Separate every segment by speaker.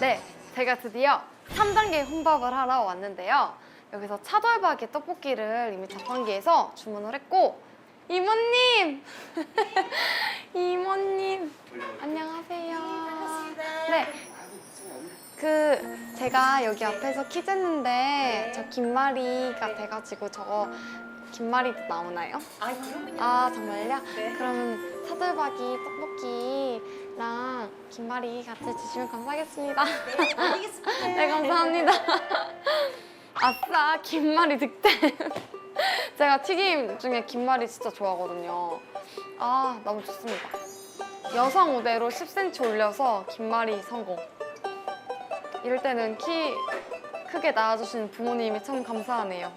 Speaker 1: 네, 제가 드디어 3단계 혼밥을 하러 왔는데요. 여기서 차돌박이 떡볶이를 이미 자판기에서 주문을 했고 이모님! 이모님! 안녕하세요. 네. 그 제가 여기 앞에서 퀴즈 했는데 저 김말이가 돼가지고 저거 김말이도 나오나요?
Speaker 2: 아, 그럼요.
Speaker 1: 아 정말요?
Speaker 2: 네.
Speaker 1: 그러면 차돌박이 떡볶이랑 김말이 같이 주시면 감사하겠습니다.
Speaker 2: 네.
Speaker 1: 네 감사합니다. 아싸 김말이 득템. 제가 튀김 중에 김말이 진짜 좋아하거든요. 아 너무 좋습니다. 여성 우대로 10cm 올려서 김말이 성공. 이럴 때는 키 크게 낳아주시는 부모님이 참 감사하네요.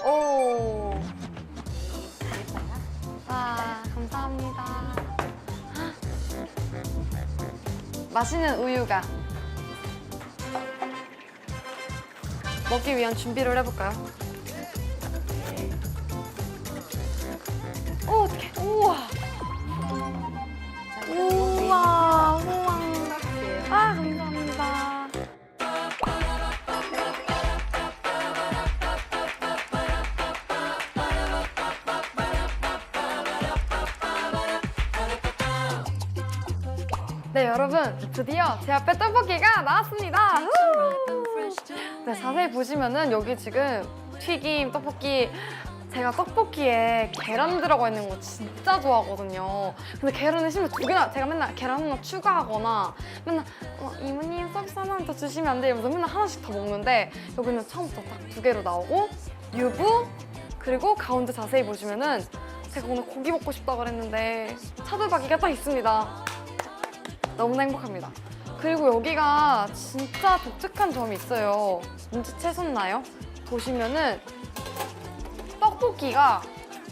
Speaker 1: 오. 감사합니다. 맛있는 우유가 먹기 위한 준비를 해볼까요? 드디어 제 앞에 떡볶이가 나왔습니다. 후! 네, 자세히 보시면은 여기 지금 튀김, 떡볶이 제가 떡볶이에 계란 들어가 있는 거 진짜 좋아하거든요. 근데 계란을 심지어 두 개나 제가 맨날 계란 하나 추가하거나 맨날 어, 이모님 서비스 하나만 더 주시면 안 돼요? 이러면서 맨날 하나씩 더 먹는데 여기는 처음부터 딱 두 개로 나오고 유부 그리고 가운데 자세히 보시면은 제가 오늘 고기 먹고 싶다 그랬는데 차돌박이가 딱 있습니다. 너무나 행복합니다. 그리고 여기가 진짜 독특한 점이 있어요. 눈치채셨나요? 보시면은 떡볶이가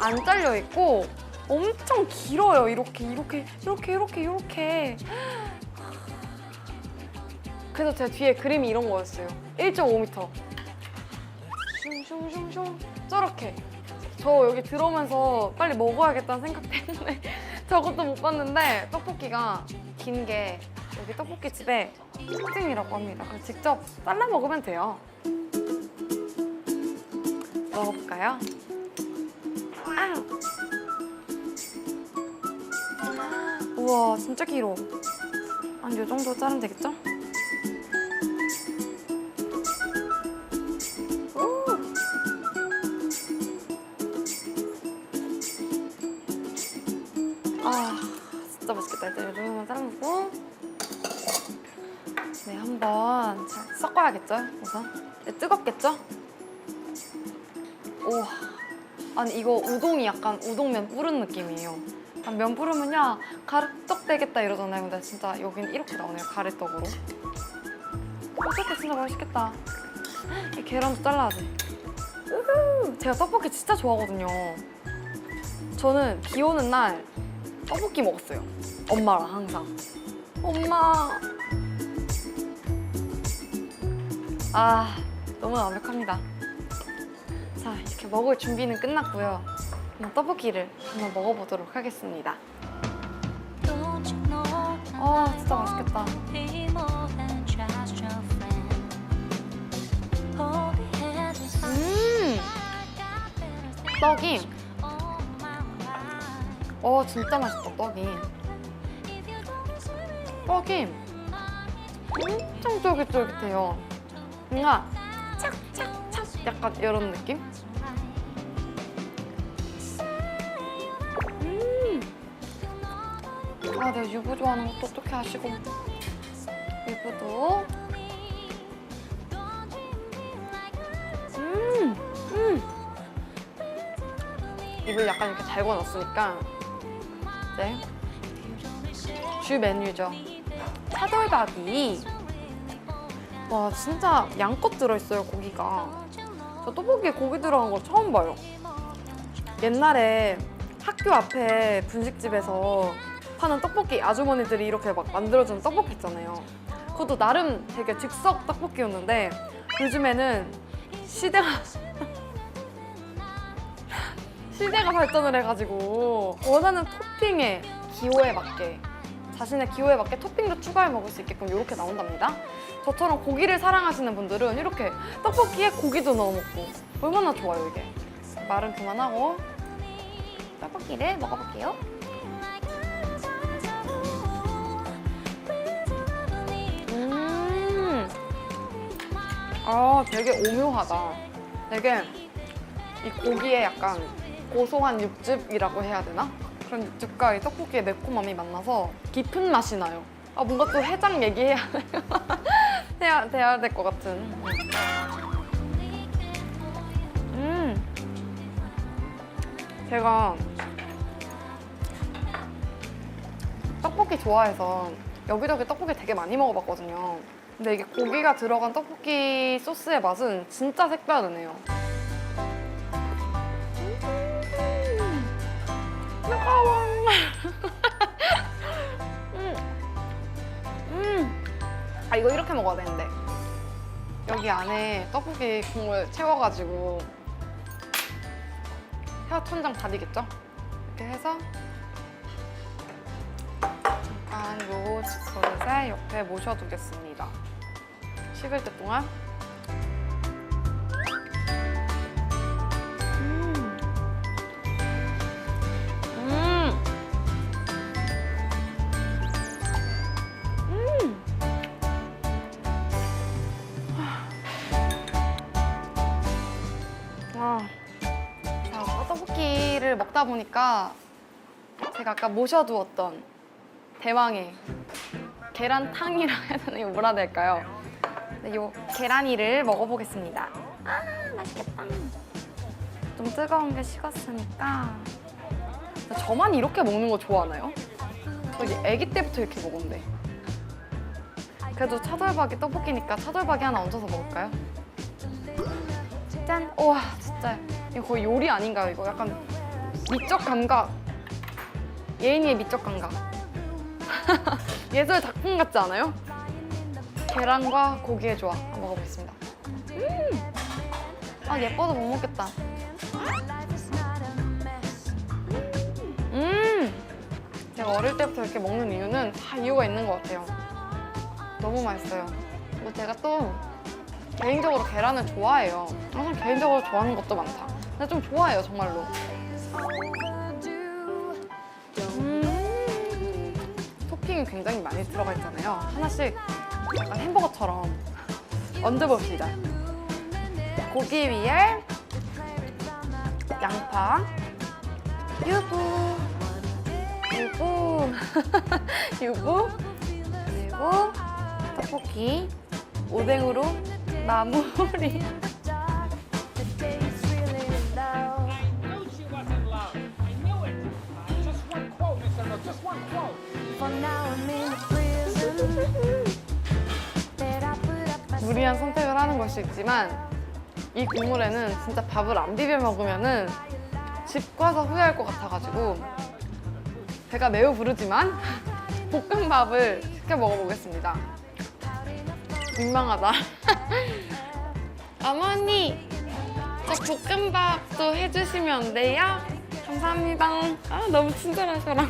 Speaker 1: 안 잘려 있고 엄청 길어요. 이렇게 이렇게 이렇게 이렇게 이렇게. 그래서 제 뒤에 그림이 이런 거였어요. 1.5m. 슝슝슝슝 저렇게. 저 여기 들어오면서 빨리 먹어야겠다는 생각 때문에 저것도 못 봤는데 떡볶이가 긴 게 여기 떡볶이 집의 특징이라고 합니다. 그래서 직접 잘라 먹으면 돼요. 먹어볼까요? 아우. 우와 진짜 길어. 한요 정도 자르면 되겠죠? 섞어야겠죠? 우선 네, 뜨겁겠죠? 우와 아니 이거 우동이 약간 우동면 뿌른 느낌이에요. 면 뿌르면요 가래떡 되겠다 이러잖아요. 근데 진짜 여기는 이렇게 나오네요 가래떡으로. 어떡해 진짜 맛있겠다. 이 계란도 잘라야 돼. 우후 제가 떡볶이 진짜 좋아하거든요. 저는 비 오는 날 떡볶이 먹었어요. 엄마랑 항상. 엄마. 아 너무 완벽합니다. 자 이렇게 먹을 준비는 끝났고요. 그럼 떡볶이를 한번 먹어보도록 하겠습니다. 아 진짜 맛있겠다. 음 떡이 어 진짜 맛있다 떡이. 떡이 엄청 쫄깃쫄깃해요. 뭔가 착착착 약간 이런 느낌? 음. 아, 내가 유부 좋아하는 것도 어떻게 아시고. 유부도. 음, 음. 입을 약간 이렇게 달궈 놨으니까 이제 주 메뉴죠. 차돌박이. 와, 진짜 양껏 들어있어요, 고기가. 저 떡볶이에 고기 들어간 거 처음 봐요. 옛날에 학교 앞에 분식집에서 파는 떡볶이 아주머니들이 이렇게 막 만들어주는 떡볶이 있잖아요. 그것도 나름 되게 즉석 떡볶이였는데 요즘에는 시대가 시대가 발전을 해가지고 원하는 토핑에 기호에 맞게 자신의 기호에 맞게 토핑도 추가해 먹을 수 있게끔 이렇게 나온답니다. 저처럼 고기를 사랑하시는 분들은 이렇게 떡볶이에 고기도 넣어 먹고 얼마나 좋아요 이게. 말은 그만하고 떡볶이를 먹어볼게요. 음, 아 되게 오묘하다. 되게 이 고기에 약간 고소한 육즙이라고 해야 되나? 그런 육즙과 이 떡볶이의 매콤함이 만나서 깊은 맛이 나요. 아 뭔가 또 해장 얘기해야. 해야 돼야 될 것 같은. 음, 제가 떡볶이 좋아해서 여기저기 떡볶이 되게 많이 먹어봤거든요. 근데 이게 고기가 들어간 떡볶이 소스의 맛은 진짜 색다르네요. 아 이거 이렇게 먹어야 되는데. 여기 안에 떡볶이 국물 채워가지고 혀 천장 다리겠죠? 이렇게 해서 잠깐 요 그릇에 옆에 모셔두겠습니다. 식을 때 동안. 먹다 보니까 제가 아까 모셔두었던 대왕의 계란탕이라 해야 되나 이거 뭐라 해야 될까요? 네, 요 계란이를 먹어보겠습니다. 아 맛있겠다. 좀 뜨거운 게 식었으니까 저만 이렇게 먹는 거 좋아하나요? 저기 아기 때부터 이렇게 먹었는데 그래도 차돌박이 떡볶이니까 차돌박이 하나 얹어서 먹을까요? 짠! 우와 진짜 이거 거의 요리 아닌가요? 이거 약간 미적 감각 예인이의 미적 감각 예술 작품 같지 않아요? 계란과 고기의 조합 한번 먹어보겠습니다. 음! 아 예뻐도 못 먹겠다. 음! 제가 어릴 때부터 이렇게 먹는 이유는 다 이유가 있는 것 같아요. 너무 맛있어요. 뭐 제가 또 개인적으로 계란을 좋아해요. 항상 개인적으로 좋아하는 것도 많다. 근데 좀 좋아해요 정말로. 음. 토핑이 굉장히 많이 들어가 있잖아요. 하나씩 약간 햄버거처럼 얹어봅시다. 고기 위에 양파, 유부, 유부, 유부, 그리고 떡볶이, 오뎅으로 마무리. 무리한 선택을 하는 것이 있지만 이 국물에는 진짜 밥을 안 비벼 먹으면은 집 가서 후회할 것 같아가지고 배가 매우 부르지만 볶음밥을 시켜 먹어보겠습니다. 민망하다. 어머니, 저 볶음밥도 해주시면 안 돼요? 감사합니다. 아, 너무 친절하셔라.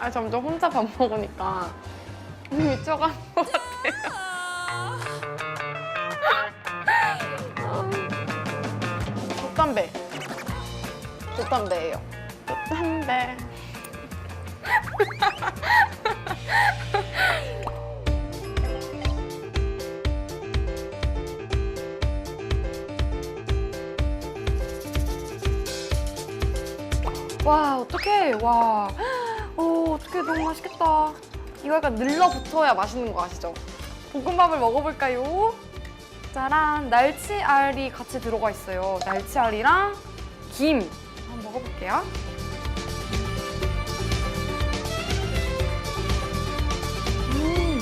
Speaker 1: 아 점점 혼자 밥 먹으니까 미쳐가는 것 같아요. 돛담배. 돛담배예요. 돛담배. 와 어떡해 와 오, 어떡해 너무 맛있겠다 이거 약간 늘러붙어야 맛있는 거 아시죠? 볶음밥을 먹어볼까요? 짜란 날치알이 같이 들어가 있어요 날치알이랑 김 한번 먹어볼게요 음.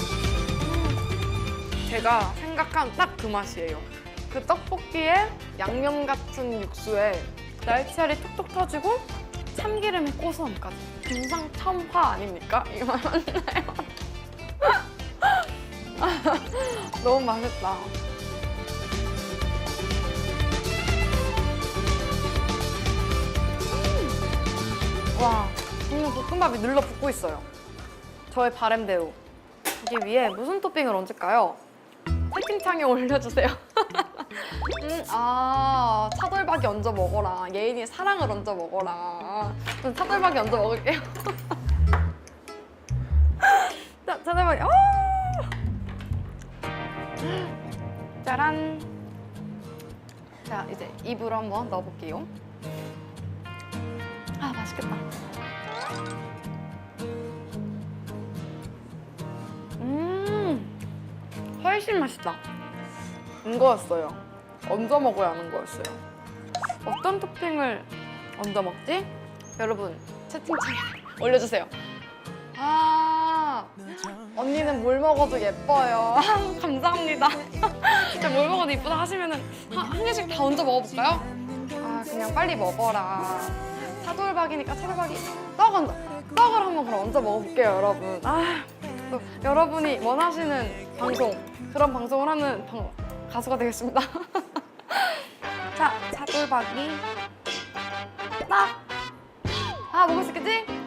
Speaker 1: 제가 생각한 딱 그 맛이에요. 그 떡볶이에 양념 같은 육수에 날치알이 톡톡 터지고 참기름의 고소함까지. 금상첨화 아닙니까? 이거 맞나요? 너무 맛있다. 와, 분명 볶음밥이 눌러 붙고 있어요. 저의 바램대로. 여기 위에 무슨 토핑을 얹을까요? 채팅창에 올려주세요. 음, 아, 차돌박이 얹어 먹어라. 예인이 사랑을 얹어 먹어라. 전 차돌박이 얹어 먹을게요. 자, 차돌박이. 어! 짜란. 자, 이제 입으로 한번 넣어볼게요. 아, 맛있겠다. 음, 훨씬 맛있다. 이거였어요. 얹어 먹어야 하는 거였어요. 어떤 토핑을 얹어 먹지? 여러분, 채팅창에 올려주세요. 아, 언니는 뭘 먹어도 예뻐요. 감사합니다. 진짜 뭘 먹어도 이쁘다 하시면은 한, 한 개씩 다 얹어 먹어볼까요? 아, 그냥 빨리 먹어라. 차돌박이니까 차돌박이 떡 얹어. 떡을 한번 그럼 얹어 먹어볼게요, 여러분. 아, 또 여러분이 원하시는 방송, 그런 방송을 하는 방- 가수가 되겠습니다. 자, 차돌박이 딱. 아, 먹을 수 있겠지?